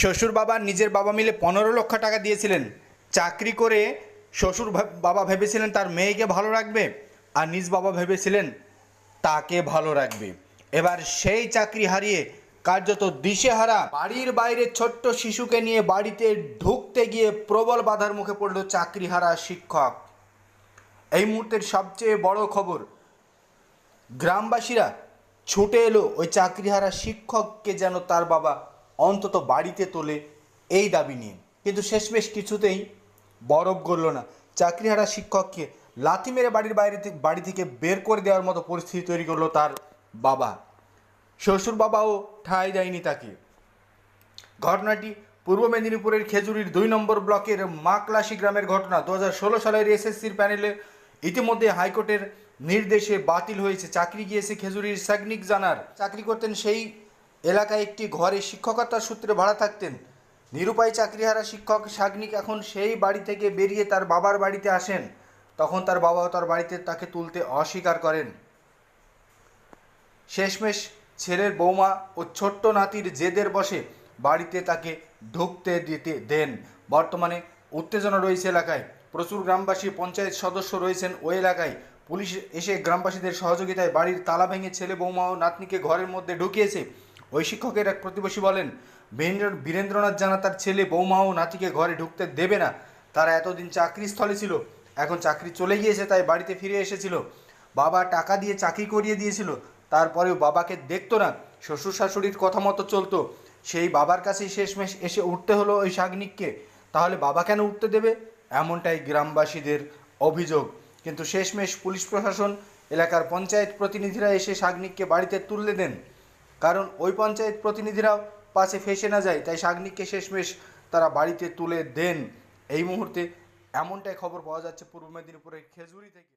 শ্বশুর বাবা নিজের বাবা মিলে পনেরো লক্ষ টাকা দিয়েছিলেন। চাকরি করে শ্বশুর বাবা ভেবেছিলেন তার মেয়েকে ভালো রাখবে আর নিজ বাবা ভেবেছিলেন তাকে ভালো রাখবে। এবার সেই চাকরি হারিয়ে কার্যত দিশেহারা বাড়ির বাইরে ছোট্ট শিশুকে নিয়ে বাড়িতে ঢুকতে গিয়ে প্রবল বাধার মুখে পড়ল চাকরিহারা শিক্ষক। এই মুহূর্তের সবচেয়ে বড় খবর, গ্রামবাসীরা ছুটে এলো ওই চাকরিহারা শিক্ষককে যেন তার বাবা অন্তত বাড়িতে তোলে এই দাবি নিয়ে। কিন্তু শেষমেশ কিছুতেই বরফ গড়ল না। চাকরিহারা শিক্ষককে লাথি মেরে বাড়ির বাইরে বাড়ি থেকে বের করে দেওয়ার মতো পরিস্থিতি তৈরি করল তার বাবা। শ্বশুর বাবাও ঠাঁই দেয়নি তাকে। ঘটনাটি পূর্ব মেদিনীপুরের খেজুরির দুই নম্বর ব্লকের মাকলাসি গ্রামের ঘটনা দু হাজার ষোলো সালের এসএসসির প্যানেলে ইতিমধ্যে হাইকোর্টের নির্দেশে বাতিল হয়েছে। চাকরি গিয়েছে খেজুরির সাগনিক জানার। চাকরি করতেন সেই এলাকায় একটি ঘরে শিক্ষকতার সূত্রে ভাড়া থাকতেন। নিরুপায় চাকরিহারা শিক্ষক সাগনিক এখন সেই বাড়ি থেকে বেরিয়ে তার বাবার বাড়িতে আসেন। তখন তার বাবাও তার বাড়িতে তাকে তুলতে অস্বীকার করেন। শেষমেশ ছেলের বৌমা ও ছোট্ট নাতির জেদের বসে বাড়িতে তাকে ঢুকতে দিতে দেন। বর্তমানে উত্তেজনা রয়েছে এলাকায়। প্রচুর গ্রামবাসী, পঞ্চায়েত সদস্য রয়েছেন ওই এলাকায়। পুলিশ এসে গ্রামবাসীদের সহযোগিতায় বাড়ির তালা ভেঙে ছেলে বৌমা ও নাতনিকে ঘরের মধ্যে ঢুকিয়েছে। ওই শিক্ষকের এক প্রতিবেশী বলেন বীরেন্দ্রনাথ জানা তার ছেলে, বৌমা ও নাতিকে ঘরে ঢুকতে দেবে না। তারা এতদিন চাকরিস্থলে ছিল, এখন চাকরি চলে গিয়েছে, তাই বাড়িতে ফিরে এসেছিল। বাবা টাকা দিয়ে চাকরি করিয়ে দিয়েছিল, তারপরেও বাবাকে দেখতো না। শ্বশুর শাশুড়ির কথা মতো চলতো। সেই বাবার কাছেই শেষমেশ এসে উঠতে হলো ওই শাগনিককে তাহলে বাবা কেন উঠতে দেবে? এমনটাই গ্রামবাসীদের অভিযোগ। কিন্তু শেষমেশ পুলিশ প্রশাসন, এলাকার পঞ্চায়েত প্রতিনিধিরা এসে শাগনিককে বাড়িতে তুললে দেন। কারণ ওই পঞ্চায়েত প্রতিনিধিরাও পাশে ফেসে না যায়, তাই শাগনিককে শেষমেশ তারা বাড়িতে তুলে দেন। এই মুহূর্তে এমনটাই খবর পাওয়া যাচ্ছে পূর্ব মেদিনীপুরের খেজুরি থেকে।